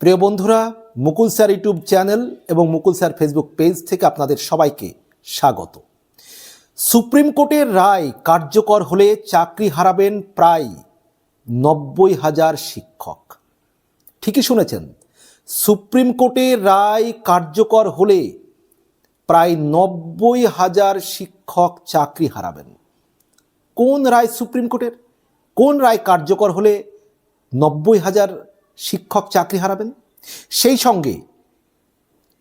প্রিয় বন্ধুরা, মুকুল sir YouTube channel এবং মুকুল স্যার ফেসবুক পেজ থেকে আপনাদের সবাইকে স্বাগত। সুপ্রিম কোর্টের রায় কার্যকর হলে চাকরি হারাবেন প্রায় নব্বই হাজার শিক্ষক। ঠিকই শুনেছেন, সুপ্রিম কোর্টের রায় কার্যকর হলে প্রায় নব্বই হাজার শিক্ষক চাকরি হারাবেন। কোন রায় সুপ্রিম কোর্টের? কোন রায় কার্যকর হলে নব্বই হাজার শিক্ষক চাকরি হারাবেন। সেই সঙ্গে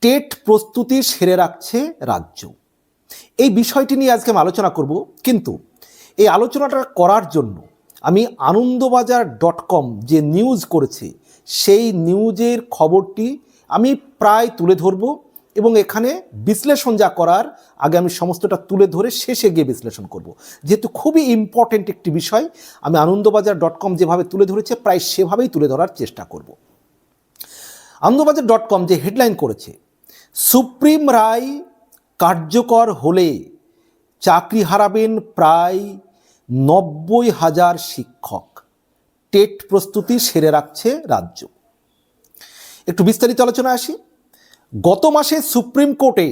টেট প্রস্তুতি সেরে রাখছে রাজ্য। এই বিষয়টি নিয়ে আজকে আমি আলোচনা করব, কিন্তু এই আলোচনাটা করার জন্য আমি আনন্দবাজার ডট কম যে নিউজ করেছে, সেই নিউজের খবরটি আমি প্রায় তুলে ধরব। এবং এখানে বিশ্লেষণ যা করার, আগে আমি সমস্তটা তুলে ধরে শেষে গিয়ে বিশ্লেষণ করব। যেহেতু খুবই ইম্পর্ট্যান্ট একটি বিষয়, আমি আনন্দবাজার ডট কম যেভাবে তুলে ধরেছে, প্রায় সেভাবেই তুলে ধরার চেষ্টা করব। আনন্দবাজার ডট কম যে হেডলাইন করেছে, সুপ্রিম রায় কার্যকর হলে চাকরি হারাবেন প্রায় নব্বই হাজার শিক্ষক। টেট প্রস্তুতি সেরে রাখছে রাজ্য। একটু বিস্তারিত আলোচনা আসি। গত মাসে সুপ্রিম কোর্টে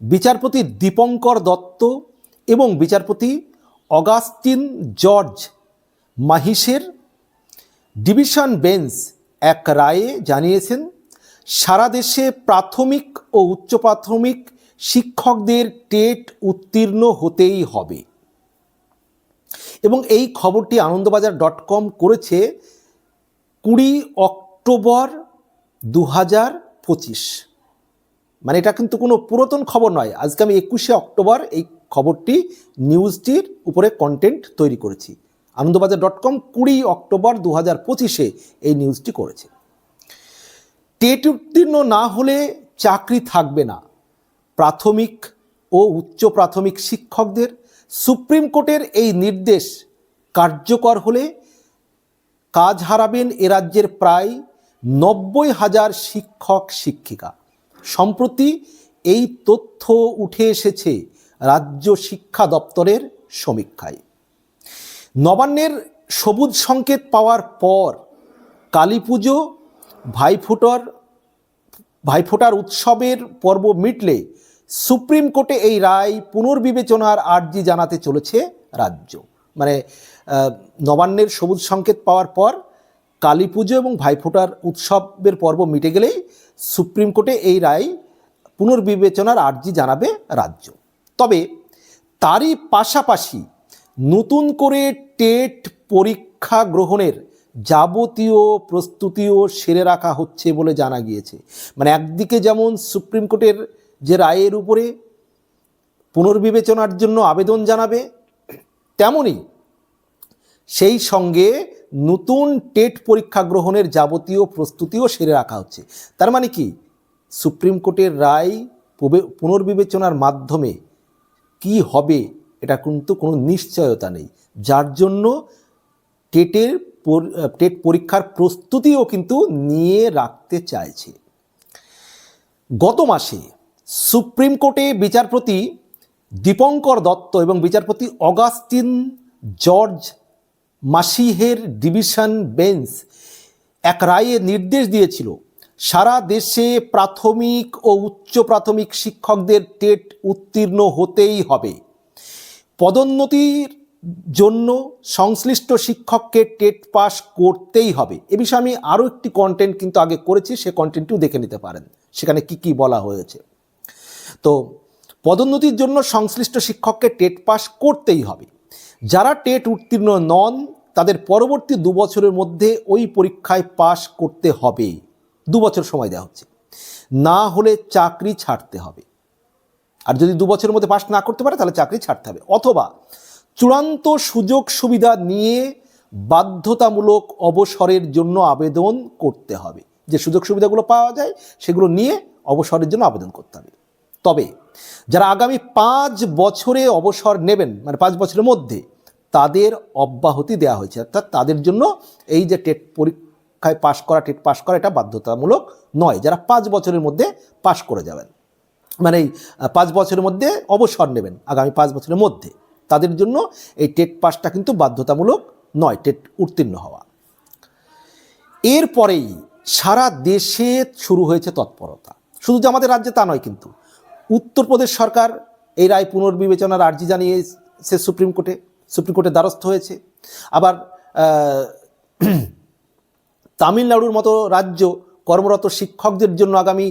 বিচারপতি দীপঙ্কর দত্ত এবং বিচারপতি অগাস্টিন জর্জ মাহিসের ডিভিশন বেঞ্চ এক রায়ে জানিয়েছেন, সারা দেশে প্রাথমিক ও উচ্চ প্রাথমিক শিক্ষকদের টেট উত্তীর্ণ হতেই হবে। এবং এই খবরটি আনন্দবাজার ডট কম করেছে কুড়ি অক্টোবর দু হাজার পঁচিশ। মানে এটা কিন্তু কোনো পুরাতন খবর নয়। আজকে আমি একুশে অক্টোবর এই খবরটি, নিউজটির উপরে কন্টেন্ট তৈরি করেছি। আনন্দবাজার ডট কম কুড়ি অক্টোবর দু হাজার পঁচিশে এই নিউজটি করেছে। টেট উত্তীর্ণ না হলে চাকরি থাকবে না। প্রাথমিক ও উচ্চ প্রাথমিক শিক্ষকদের সুপ্রিম কোর্টের এই নির্দেশ কার্যকর হলে কাজ হারাবেন এ রাজ্যের প্রায় নব্বই হাজার শিক্ষক শিক্ষিকা। সম্প্রতি এই তথ্য উঠে এসেছে রাজ্য শিক্ষা দপ্তরের সমীক্ষায়। নবান্নের সবুজ সংকেত পাওয়ার পর কালী পুজো ভাইফোঁটার ভাইফোঁটার উৎসবের পর্ব মিটলে সুপ্রিম কোর্টে এই রায় পুনর্বিবেচনার আর্জি জানাতে চলেছে রাজ্য। মানে নবান্নের সবুজ সংকেত পাওয়ার পর কালী পুজো এবং ভাইফোঁটার উৎসবের পর্ব মিটে গেলেই সুপ্রিম কোর্টে এই রায় পুনর্বিবেচনার আর্জি জানাবে রাজ্য। তবে তারই পাশাপাশি নতুন করে টেট পরীক্ষা গ্রহণের যাবতীয় প্রস্তুতিও সেরে রাখা হচ্ছে বলে জানা গিয়েছে। মানে একদিকে যেমন সুপ্রিম কোর্টের যে রায়ের উপরে পুনর্বিবেচনার জন্য আবেদন জানাবে তেমনই সেই সঙ্গে নতুন টেট পরীক্ষা গ্রহণের যাবতীয় প্রস্তুতিও সেরে রাখা হচ্ছে। তার মানে কি? সুপ্রিম কোর্টের রায় পুনর্বিবেচনার মাধ্যমে কি হবে এটা কিন্তু কোনো নিশ্চয়তা নেই। যার জন্য টেটের টেট পরীক্ষার প্রস্তুতিও কিন্তু নিয়ে রাখতে চাইছে। গত মাসে সুপ্রিম কোর্টে বিচারপতি দীপঙ্কর দত্ত এবং বিচারপতি অগাস্টিন জর্জ মাসিহের ডিভিশন বেঞ্চ এক রায়ে নির্দেশ দিয়েছিল, সারা দেশে প্রাথমিক ও উচ্চ প্রাথমিক শিক্ষকদের টেট উত্তীর্ণ হতেই হবে। পদোন্নতির জন্য সংশ্লিষ্ট শিক্ষককে টেট পাস করতেই হবে। এ বিষয়ে আমি আরও একটি কন্টেন্ট কিন্তু আগে করেছি, সে কন্টেন্টটিও দেখে নিতে পারেন, সেখানে কি কি বলা হয়েছে। তো, পদোন্নতির জন্য সংশ্লিষ্ট শিক্ষককে টেট পাস করতেই হবে। যারা টেট উত্তীর্ণ নন, তাদের পরবর্তী দু বছরের মধ্যে ওই পরীক্ষায় পাশ করতে হবে। দু বছর সময় দেওয়া হচ্ছে। না হলে চাকরি ছাড়তে হবে। আর যদি দু বছরের মধ্যে পাস না করতে পারে, তাহলে চাকরি ছাড়তে হবে। অথবা চূড়ান্ত সুযোগ সুবিধা নিয়ে বাধ্যতামূলক অবসরের জন্য আবেদন করতে হবে। যে সুযোগ সুবিধাগুলো পাওয়া যায়, সেগুলো নিয়ে অবসরের জন্য আবেদন করতে হবে। তবে যারা আগামী পাঁচ বছরে অবসর নেবেন মানে পাঁচ বছরের মধ্যে, তাদের অব্যাহতি দেওয়া হয়েছে। অর্থাৎ তাদের জন্য এই যে টেট পরীক্ষায় পাশ করা, টেট পাশ করা, এটা বাধ্যতামূলক নয়। যারা পাঁচ বছরের মধ্যে পাশ করে যাবেন মানে পাঁচ বছরের মধ্যে অবসর নেবেন, আগামী পাঁচ বছরের মধ্যে, তাদের জন্য এই টেট পাসটা কিন্তু বাধ্যতামূলক নয়, টেট উত্তীর্ণ হওয়া। এরপরেই সারা দেশে শুরু হয়েছে তৎপরতা। শুধু যে আমাদের রাজ্যে তা নয় কিন্তু উত্তরপ্রদেশ সরকার এই রায় পুনর্বিবেচনার আর্জি জানিয়ে সে সুপ্রিম কোর্টে, সুপ্রিম কোর্টের দ্বারস্থ হয়েছে। আবার তামিলনাড়ুর মতো রাজ্য কর্মরত শিক্ষকদের জন্য আগামী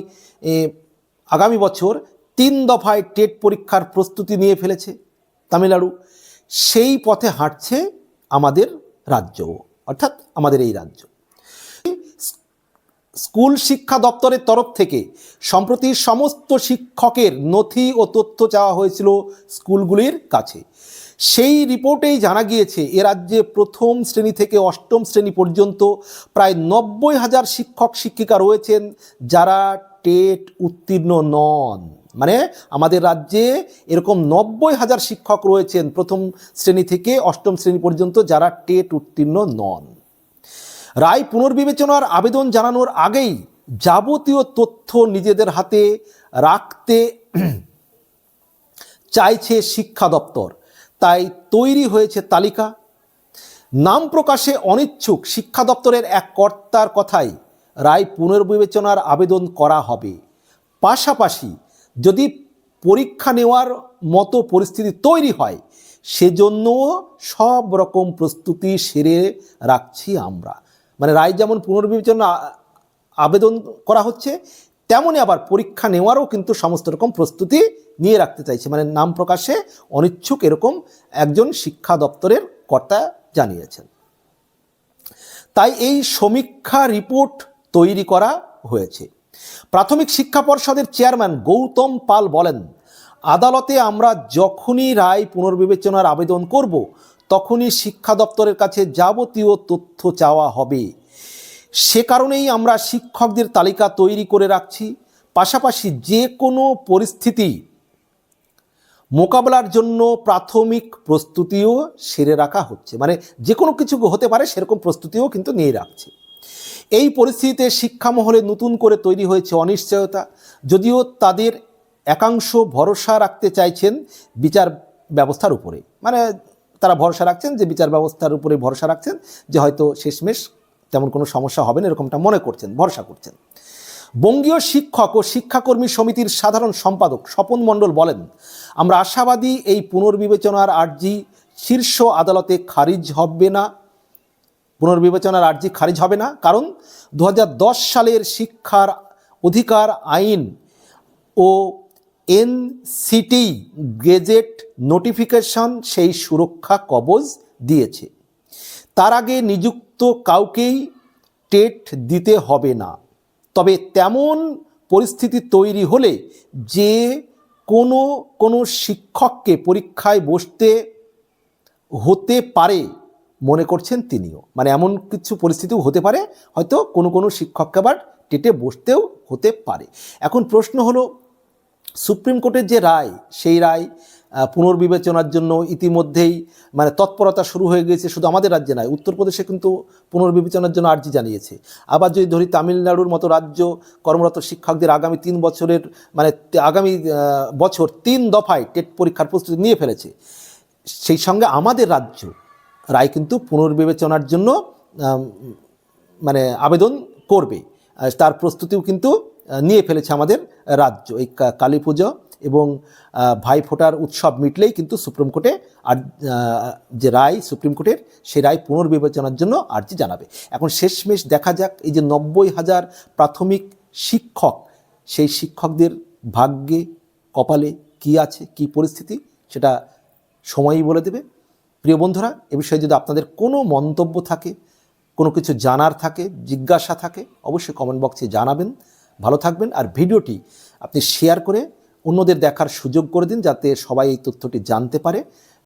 আগামী বছর তিন দফায় টেট পরীক্ষার প্রস্তুতি নিয়ে ফেলেছে তামিলনাড়ু। সেই পথে হাঁটছে আমাদের রাজ্য, অর্থাৎ আমাদের এই রাজ্য। স্কুল শিক্ষা দপ্তরের তরফ থেকে সম্প্রতি সমস্ত শিক্ষকের নথি ও তথ্য চাওয়া হয়েছিল স্কুলগুলির কাছে। সেই রিপোর্টেই জানা গিয়েছে, এ রাজ্যে প্রথম শ্রেণি থেকে অষ্টম শ্রেণি পর্যন্ত প্রায় নব্বই হাজার শিক্ষক শিক্ষিকা রয়েছেন যারা টেট উত্তীর্ণ নন। মানে আমাদের রাজ্যে এরকম নব্বই হাজার শিক্ষক রয়েছেন প্রথম শ্রেণি থেকে অষ্টম শ্রেণি পর্যন্ত যারা টেট উত্তীর্ণ নন। রায় পুনর্বিবেচনার আবেদন জানানোর আগেই যাবতীয় তথ্য নিজেদের হাতে রাখতে চাইছে শিক্ষা দপ্তর। তাই তৈরি হয়েছে তালিকা। নাম প্রকাশে অনিচ্ছুক শিক্ষা দপ্তরের এক কর্তার কথাই রায় পুনর্বিবেচনার আবেদন করা হবে। পাশাপাশি যদি পরীক্ষা নেওয়ার মতো পরিস্থিতি তৈরি হয় সেজন্য সব রকম প্রস্তুতি সেরে রাখছি আমরা। মানে রায় যেমন পুনর্বিবেচনা আবেদন করা হচ্ছে তেমনই আবার পরীক্ষা নেওয়ারও কিন্তু সমস্ত রকম প্রস্তুতি নিয়ে রাখতে চাইছে। মানে নাম প্রকাশে অনিচ্ছুক এরকম একজন শিক্ষা দপ্তরের কর্তা জানিয়েছেন। তাই এই সমীক্ষা রিপোর্ট তৈরি করা হয়েছে। প্রাথমিক শিক্ষা পর্ষদের চেয়ারম্যান গৌতম পাল বলেন, আদালতে আমরা যখনই রায় পুনর্বিবেচনার আবেদন করব তখনই শিক্ষা দপ্তরের কাছে যাবতীয় তথ্য চাওয়া হবে। সে কারণেই আমরা শিক্ষকদের তালিকা তৈরি করে রাখছি। পাশাপাশি যে কোনো পরিস্থিতি মোকাবেলার জন্য প্রাথমিক প্রস্তুতিও সেরে রাখা হচ্ছে। মানে যে কোনো কিছু হতে পারে, সেরকম প্রস্তুতিও কিন্তু নিয়ে রাখছে। এই পরিস্থিতিতে শিক্ষামহলে নতুন করে তৈরি হয়েছে অনিশ্চয়তা। যদিও তাদের একাংশ ভরসা রাখতে চাইছেন বিচার ব্যবস্থার উপরে। মানে তারা ভরসা রাখছেন যে বিচার ব্যবস্থার উপরে ভরসা রাখছেন যে হয়তো শেষমেশ তেমন কোনো সমস্যা হবে না, এরকমটা মনে করছেন, ভরসা করছেন। বঙ্গীয় শিক্ষক ও শিক্ষাকর্মী সমিতির সাধারণ সম্পাদক স্বপন মণ্ডল বলেন, আমরা আশাবাদী এই পুনর্বিবেচনার আর্জি শীর্ষ আদালতে খারিজ হবে না। পুনর্বিবেচনার আর্জি খারিজ হবে না, কারণ দু হাজার দশ সালের শিক্ষার অধিকার, আইন ও এনসিটি গেজেট নোটিফিকেশন সেই সুরক্ষা কবজ দিয়েছে। তার আগে নিযুক্ত কাউকেই টেট দিতে হবে না। তবে তেমন পরিস্থিতি তৈরি হলে যে কোনো কোনো শিক্ষককে পরীক্ষায় বসতে হতে পারে মনে করছেন তিনিও। মানে এমন কিছু পরিস্থিতিও হতে পারে, হয়তো কোনো কোনো শিক্ষককে আবার টেটে বসতেও হতে পারে। এখন প্রশ্ন হলো সুপ্রিম কোর্টের যে রায়, সেই রায় পুনর্বিবেচনার জন্য ইতিমধ্যেই মানে তৎপরতা শুরু হয়ে গিয়েছে শুধু আমাদের রাজ্যে নয়, উত্তরপ্রদেশে কিন্তু পুনর্বিবেচনার জন্য আর্জি জানিয়েছে। আবার যদি ধরি তামিলনাড়ুর মতো রাজ্য, কর্মরত শিক্ষকদের আগামী তিন বছরের মানে আগামী বছর তিন দফায় টেট পরীক্ষার প্রস্তুতি নিয়ে ফেলেছে। সেই সঙ্গে আমাদের রাজ্য রায় কিন্তু পুনর্বিবেচনার জন্য মানে আবেদন করবে। তার প্রস্তুতিও কিন্তু নিয়ে ফেলেছে আমাদের রাজ্য। এই কালী পুজো এবং আহ, ভাইফোঁটার উৎসব মিটলেই কিন্তু সুপ্রিম কোর্টে আর যে রায় সুপ্রিম কোর্টের সেই রায় পুনর্বিবেচনার জন্য আর্জি জানাবে। এখন শেষমেশ দেখা যাক এই যে নব্বই হাজার প্রাথমিক শিক্ষক সেই শিক্ষকদের ভাগ্যে কপালে কি আছে কি পরিস্থিতি সেটা সময়ই বলে দেবে। প্রিয় বন্ধুরা এ বিষয়ে যদি আপনাদের কোনো মন্তব্য থাকে কোনো কিছু জানার থাকে জিজ্ঞাসা থাকে অবশ্যই কমেন্ট বক্সে জানাবেন। ভালো থাকবেন আর ভিডিওটি আপনি শেয়ার করে অন্যদের দেখার সুযোগ করে দিন যাতে সবাই এই তথ্যটি জানতে পারে।